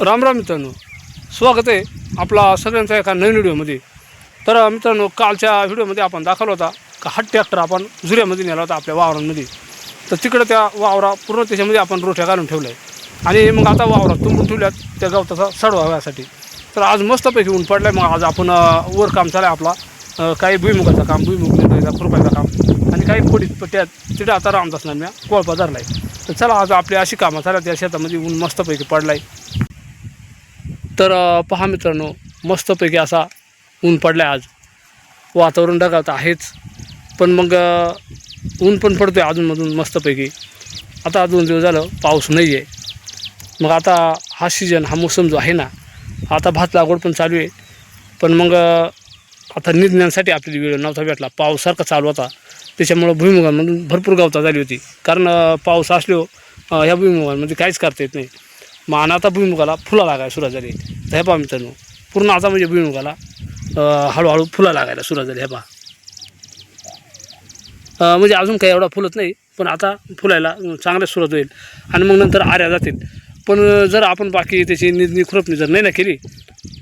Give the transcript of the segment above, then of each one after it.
राम राम मित्रांनो स्वागत आहे आपला सगळ्यांचा एका नवीन व्हिडिओमध्ये. तर मित्रांनो कालच्या व्हिडिओमध्ये आपण दाखवला होता का हा ट्रॅक्टर आपण जुऱ्यामध्ये नेला होता आपल्या वावरांमध्ये. तर तिकडं त्या वावरा पूर्ण त्याच्यामध्ये आपण रोठ्या घालून ठेवल्या आहे आणि मग आता वावरात तुंबून ठेवल्यात त्या गवताचा सडवा व्हायसाठी. तर आज मस्तपैकी ऊन पडलं आहे मग आज आपण वर काम चालू आहे आपला काही भुईमुगाचं काम भुईमुग निंदायचा खुरपायचं काम आणि काही पडीत पट्ट्यात तिथं आता रामदास मी कोळपा धरला आहे तर चला आज आपली अशी कामं चालत त्या शेतामध्ये ऊन मस्तपैकी पडला आहे तर पहा मित्रांनो मस्तपैकी असा ऊन पडला आहे आज. वातावरण ढगात आहेच. पण मग ऊन पण पडतो आहे अजूनमधून मस्तपैकी. आता दोन दिवस झालं पाऊस नाही आहे मग आता हा सीजन हा मोसम जो आहे ना आता भात लागवड पण चालू आहे. पण मग आता निधण्यासाठी आपल्याला वेळ नव्हता भेटला. पावसारखा चालू होता. त्याच्यामुळं भुईमुगांमधून भरपूर गवता झाली होती. कारण पाऊस असल्यावर ह्या भुईमुगांमध्ये काहीच करता येत नाही. मग आणि आता भुईमुगाला फुलं लागायला सुरुवात झाली. तर हे पहा मित्रांनो पूर्ण आता म्हणजे भुईमुगाला हळूहळू फुलं लागायला सुरुवात झाली. हे पहा. म्हणजे अजून काही एवढा फुलत नाही पण आता फुलायला चांगल्या सुरुवात होईल आणि मग नंतर आऱ्या जातील. पण जर आपण बाकी त्याची निधनी खुरपणी जर नाही ना केली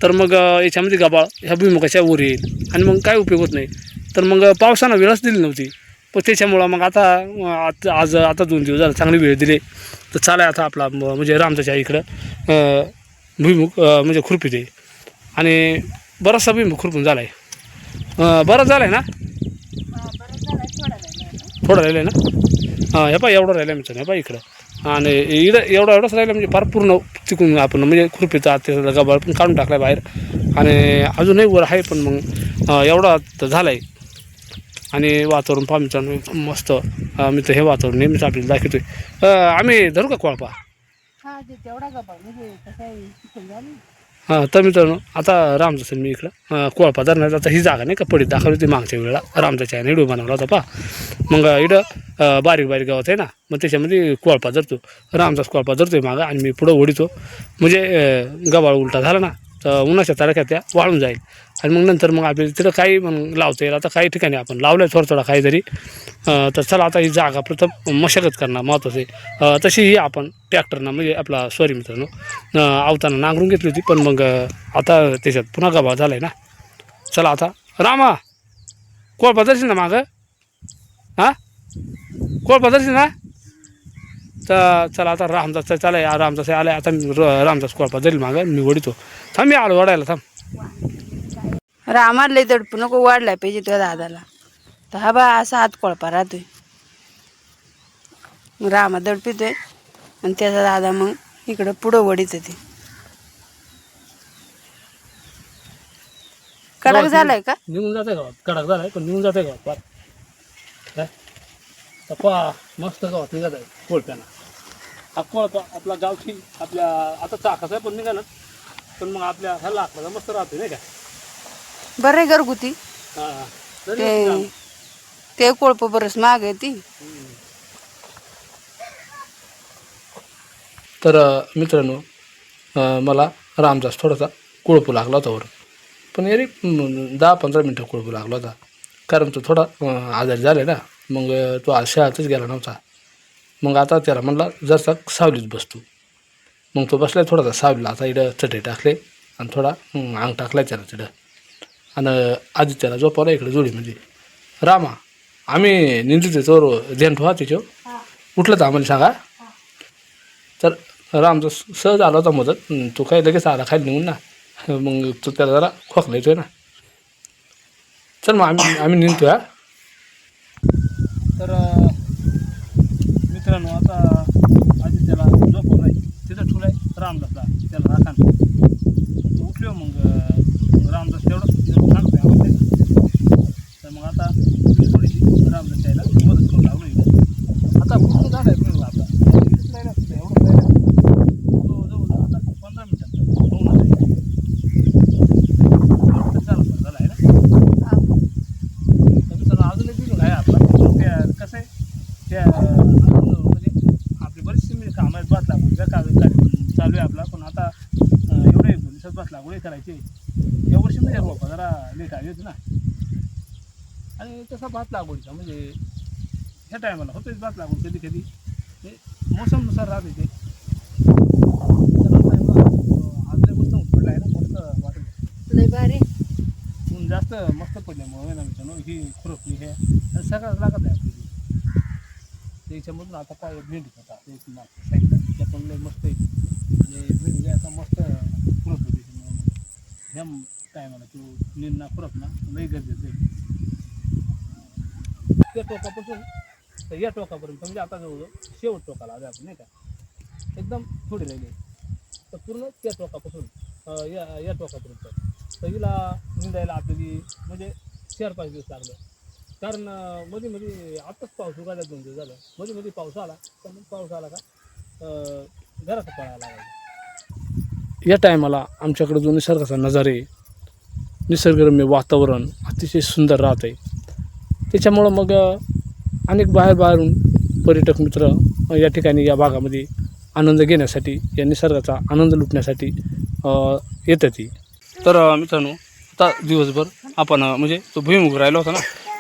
तर मग याच्यामध्ये गबाळ ह्या भुईमुगाच्या वर येईल. आणि मग काय उपयोग होत नाही. तर मग पावसानं वेळच दिली नव्हती. पण त्याच्यामुळं मग आता अ, आज आता दोन दिवस झालं चांगली वेळ दिली. तर चालाय आता आपला म्हणजे रामच्याच्या इकडं भुईमुख म्हणजे खुरपी ते. आणि बराचसा भुईमुख खुरपून झाला आहे बराच झाला आहे ना? थोडं राहिलं आहे ना? हां हे पा एवढं राहिलं मित्रांनो हे पा इकडं. आणि इकडं एवढं एवढंच राहिलं म्हणजे फार पूर्ण तिकून आपण म्हणजे खुरपीचा त्याचा गबाळ पण काढून टाकला बाहेर. आणि अजूनही वर आहे पण मग एवढा झाला आहे आणि वातावरण पहा मित्रांनो एकदम मस्त. मी तर हे वातावरण नेहमीच आपल्याला दाखवतोय. आम्ही धरू का कोळपा हा म्हणजे तर मित्रांनो आता रामदासन मी इकडं कोळपा धरणार आता ही जागा नाही का पडीत दाखवली होती मागच्या वेळेला. रामदाच्या व्हिडिओ बनवला होता पा मग इकडं बारीक बारीक गावात आहे ना? मग त्याच्यामध्ये कोळपा धरतो. रामदास कोळपा धरतोय मागं आणि मी पुढं ओढितो. म्हणजे अं, गबाळ उलटा झाला ना? तर उन्हाच्या तारख्या त्या वाळून जाईल. आणि मग नंतर मग आपल्याला तिथं काही मग लावता येईल. आता काही ठिकाणी आपण लावलं आहे थोडं थोडा काहीतरी अं, तर चला आता ही जागा प्रथम मशागत करणं महत्त्वाचं आहे. तशी ही आपण ट्रॅक्टरनं म्हणजे आपला सॉरी मित्रांनो आवताना नांगरून घेतली होती पण मग आता त्याच्यात पुन्हा गभा झाला आहे ना. चला आता रामा कोळ पदरशील ना मागं? हां? कोळ पदरशील ना? तर चला आता रामदास चला या रामदास आला आता रामदास कोळपा जाईल मागं मी ओढितो. थांब मी आलो ओढायला थांब. रामाला दडपू नको वाढलाय पाहिजे तुझ्या दादाला. तर हा बा असा हात कोळपा राहतोय. रामा दडपितोय आणि त्याचा दादा मग इकडं पुढं वडीत ते. कडक झालाय का? निघून जाते गावात कडक झालाय पण निघून जाते गावात पहा मस्त गावात निघत आहे कोळप्यानं. कोळपा आपला गावठी आपल्या आता चाकाचा आहे? पण निघाला. पण मग आपल्या ह्या लाकडाचा मस्त राहते नाही का? बरं आहे घरगुती. हां. तरी ते ते कोळप बरंच महाग आहे ती. तर अ, मित्रांनो अ, मला रामदास थोडासा कुळपू लागला होता वर पण यारी म, दहा पंधरा मिनटं कुळपू लागला होता. कारण तो थोडा अ, आजारी झाला ना. मग अ, तो आज शाळेतच गेला नव्हता. मग आता त्याला म्हणला जरसा सावलीत बसतो. मग तो बसलाय थोडासा सावलीला. आता इकडं चटे टाकले आणि थोडा अंग टाकलाय त्याला तिथं. आणि आधी त्याला झोपवला इकडे जोडीमध्ये रामा आम्ही निंदू त्याच्यावर ध्यान ठेवा. त्याच्यावर उठलं तर आम्हाला सांगा. तर रामचा सहज आला होता मदत. तो काही लगेच आला खाली निघून ना. मग तो त्याला जरा खोकला येतोय ना. चल मग आम्ही आम्ही निघतोय हा. तर मित्रांनो आता आधी त्याला झोपवलाय तिथं ठुलाय रामदासला. त्याला राखा उठलो मग रामदास तेवढं सांगतोय आम्हाला. तर मग आता ऊर्जा का चालू आहे आपला. पण आता एवढे दिवसात बस लागवडी करायचे. या वर्षी म्हणजे रोपा जरा लेट आलीच ना. आणि तसा भात लागवडीचा म्हणजे ह्या टायमाला होतोच भात लागवड कधी कधी. ते मोसमनुसार राहते ते. जास्त मस्त पडल्यामुळे ना मित्रांनो ही खुरपली हे. सगळं लागत आहे आपली त्याच्यामधून आता काय भेंडी होता त्या पण मस्त आहे. आणि भेंडी आता मस्त पुरत होते ह्या टायमाला तो निंदा खुरप ना लई गरजेचं आहे. त्या टोकापासून तर या टोकापर्यंत म्हणजे आता जवळ शेवट टोकाला आलो आपण नाही का? एकदम थोडी राहिली. तर पूर्ण त्या टोकापासून या या टोकापर्यंत. तर हिला निंदायला आपल्याला म्हणजे चार पाच दिवस लागले. कारण मध्ये मध्ये आत्ताच पाऊस उघायला दोन दिवस झालं. मध्ये मध्ये पाऊस आला तर मग पाऊस आला का? घरात पळायला लागायचं या टायमाला आमच्याकडे जो निसर्गाचा नजारे निसर्गरम्य वातावरण अतिशय सुंदर राहत आहे. त्याच्यामुळं मग अनेक बाहेर बाहेरून पर्यटक मित्र या ठिकाणी या भागामध्ये आनंद घेण्यासाठी या निसर्गाचा आनंद लुटण्यासाठी येतात ती तर मित्रांनो आता दिवसभर आपण म्हणजे तो भुईमुग राहिला होता ना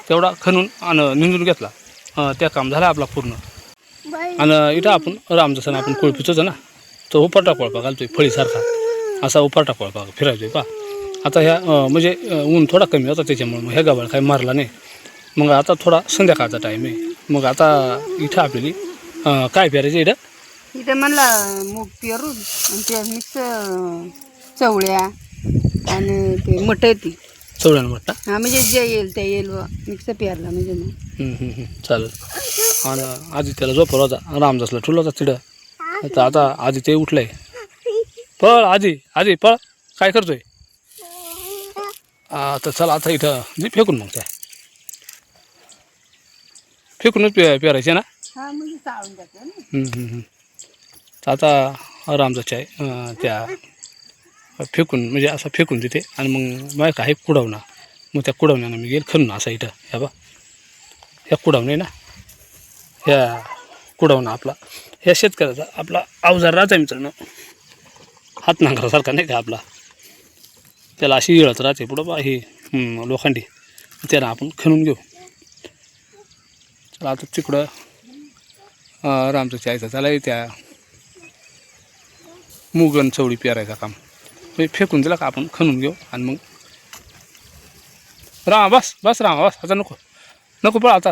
तेवढा खणून आणि निंदून घेतला. त्या काम झालं आपला पूर्ण. आणि इथं आपण राम जसं आपण कोळपीच होतं ना तो उपाटा कोळपा घालतोय फळीसारखा. असा उपाटा कोळपा फिरायतोय पा आता ह्या म्हणजे ऊन थोडा कमी होता त्याच्यामुळे मग ह्या गावाला काही मारला नाही. मग आता थोडा संध्याकाळचा टाईम आहे. मग आता इथं आपल्याला अं, काय पेरायचं इथं? इथं म्हणला मूग पेरून आणि ते मिक्स चवळ्या आणि ते मट ती. चवड्यानं म्हटलं हा म्हणजे जे येईल ते येईल मिक्स पेरला म्हणजे मग. चालेल. आणि आधी त्याला झोपला होता. रामदासला ठुला होता तिथं. आता आता आधी ते उठलंय. पळ आधी आधी पळ. काय करतोय? आता चला आता इथं फेकून मग त्या. फेकूनच पे पेरायचे ना. तर आता रामदासच्या त्या फेकून म्हणजे असा फेकून तिथे आणि मग माझ्या काही कुडवणा. मग त्या कुडवण्यानं मी गेल खणून असा इथं. ह्या बा ह्या कुडवणे ना? ह्या कुडवणं आपला ह्या शेतकऱ्याचा आपला अवजार राहता मित्रांनो. हात नांगरासारखा नाही का आपला? त्याला अशी इळत राहते पुढं बा ही लोखंडी. त्याला आपण खणून घेऊ. चला आता तिकडं अं, रामचं चायचं त्याला त्या मुगन चवळी पेरायचं काम. म्हणजे फेकून दिला का आपण खणून घेऊ आणि मग रामा बस बस रामा बस आता नको. नको पळ आता.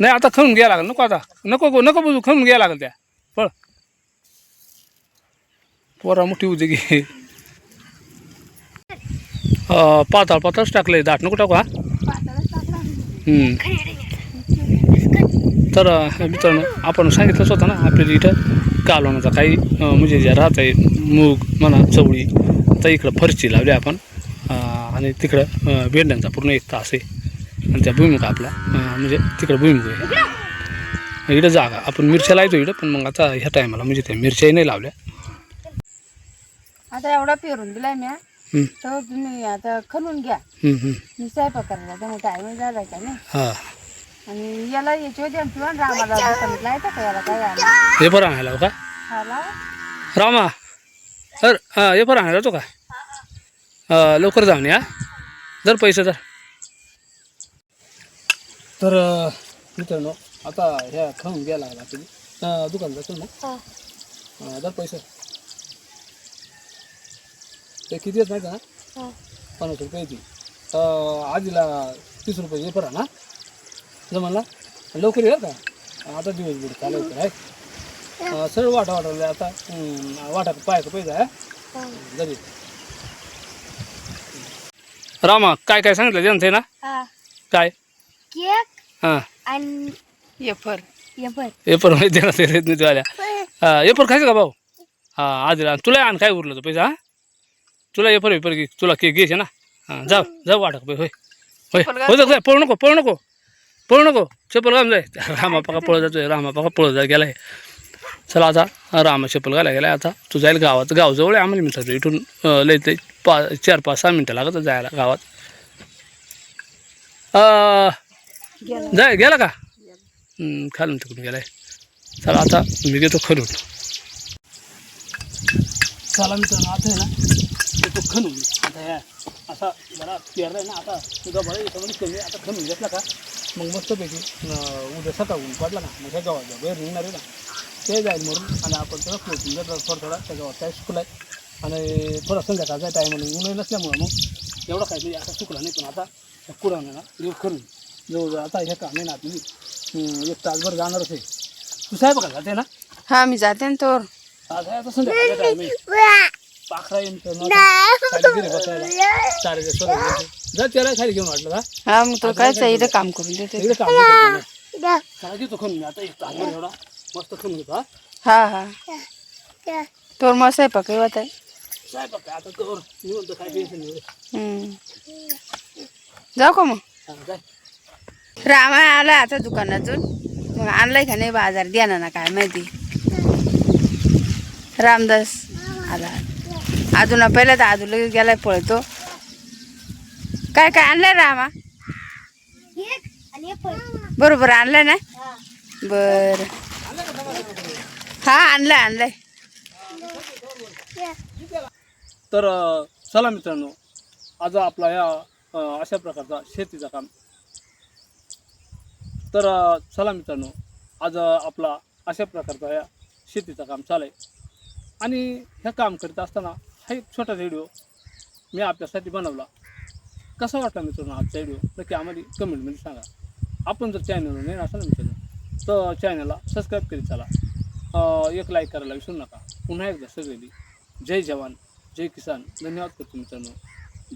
नाही आता खणून घ्यायला लागेल. नको आता. नको गो नको बुजू खणून घ्यायला लागेल त्या. पळ. पोरा मोठी उजे घे अं, पाताळ पाताळच टाकलंय दाट नको टाकू हा. तर मित्रांनो आपण सांगितलंच होतं ना आपल्याला इथं कालवणाचा काही म्हणजे जे राहत आहे मूग म्हणा चवळी तर इकडं फरची लावली आपण. आणि तिकडं बेंड्यांचा भेंड्यांचा पूर्ण एक तास आहे. आणि त्या भुईमुग आपला. म्हणजे तिकडं भुईमुग आहे. इकडं? जागा. आपण मिरच्या लावतो इकडं पण मग आता ह्या टायमाला म्हणजे त्या मिरच्याही नाही लावल्या. आता एवढा पेरून दिलाय मी तर तुम्ही आता खणून घ्या. मी स्वयंपाक करायला तर टाइम झाला का नाही हा. आणि याला याची होती आणि तुला रामाला आहे का याला काय हे पण आणायला का? रामा सर हां हे पण आणायला तो का? लवकर जाऊन या. जर पैसे तर. तर मित्रांनो आता ह्या खाऊन घ्यायला लागला तुम्ही. दुकान जातो ना? अ, दर पैसे. ते किती आहेत माहिती आहे ना? पन्नास रुपये येते आजीला तीस रुपये हे परा ना. जमाला लवकर या का? आता दिवस बुड चालायचं आहे अं, सरळ वाटा वाटवले आता हं, वाटा पायाचं पैसे आहे जरी रामा काय काय सांगितलं जनते ना? काय? केक हां. आणि यबर एपर माहिती देणार ते रेत नाही आल्या एपर खायचं का भाऊ? हां आज तुला आण काय उरलं तर पैसा हां? तुला एपर एपर घे तुला केक घ्यायचे ना? हां जाऊ जाऊ वाटा होय होय. होय हो जाऊ जाय पळू नको पळू नको पळू नको चप्पल घालून जाय रामापाका पळत जातोय रामापाका पळत जाय गेलाय. चला आता रामा चप्पल घालायला गेलाय आता. तू जाईल गावात गाव जवळ आहे आम्हाला मिळतात इथून अं, लय ते पा चार पाच सहा मिनटं लागत जायला गावात. अं, जाय गेला का? खालून तिकडून गेलाय. चला आता मी घेतो खरून चला मित्रांनो आता आहे ना घेतो खणून आता असा जरा पेरलाय ना आता तुझा बरं याच्यामध्ये कमी आता खणून घेतला का? मग मस्तपैकी उद्या सकाळ ऊन पडला ना मग ह्या गावात बाहेर निघणार आहे ना. ते जाईल म्हणून आणि आपण त्याला फ्लोटिंग थोडा थोडा त्या गावात काय सुकला आहे आणि थोडा संध्याकाळचा टायमाला ऊनही नसल्यामुळं मग एवढं काय म्हणजे आता सुकला नाही पण आता कुडाने ना देव करून जवळजवळ आता ह्या काम आहे ना आपली एक तासभर जाणारच आहे तू साहेब का जाते ना? हा मी जाते ना तोर आज आहे आता. पाखरा येईन तर मग खाली गेले बसायला. चार दिवस सोडून द्यायचे. जा त्याला खाली घेऊन वाटलं का हा मग तो कायच इथं काम करून देते. इकडे काम नाही करतो ना. त्याला घेतो खणून मी आता एक तासभर एवढा. मस्त घेतो हा. हा हा. तोर मग स्वयंपाक होत आहे. साहेब काय आता कर निवंत काय टेन्शन नाही. हम्म. जाऊ का मग? हा, जाय. रामा आला आता दुकानातून. मग आणलाय का नाही बाजार? द्या ना काय माहिती. रामदास आला. अजून पहिला तर अजून लगेच गेलाय पळतो. काय काय आणलंय रामा? बरोबर आणलंय ना? बर. हा आणलंय आणलंय. तर चला मित्रांनो आज आपला या अशा प्रकारचा शेतीचा काम तर चला मित्रांनो आज आपला अशा प्रकारचा या शेतीचा काम चालू आहे. आणि हे काम करीत असताना हा एक छोटा व्हिडिओ मी आपल्यासाठी बनवला. कसा वाटला मित्रांनो आजचा व्हिडिओ नक्की आम्हाला कमेंटमध्ये सांगा. आपण जर चॅनलवर नाही असाल ना मित्रांनो तर चॅनलला सबस्क्राईब करीत चला. एक लाईक करायला विसरू नका. पुन्हा एकदा सगळी जय जवान जय किसान. धन्यवाद करतो मित्रांनो.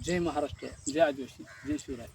जय महाराष्ट्र जय आदिवासी जय शिवराय.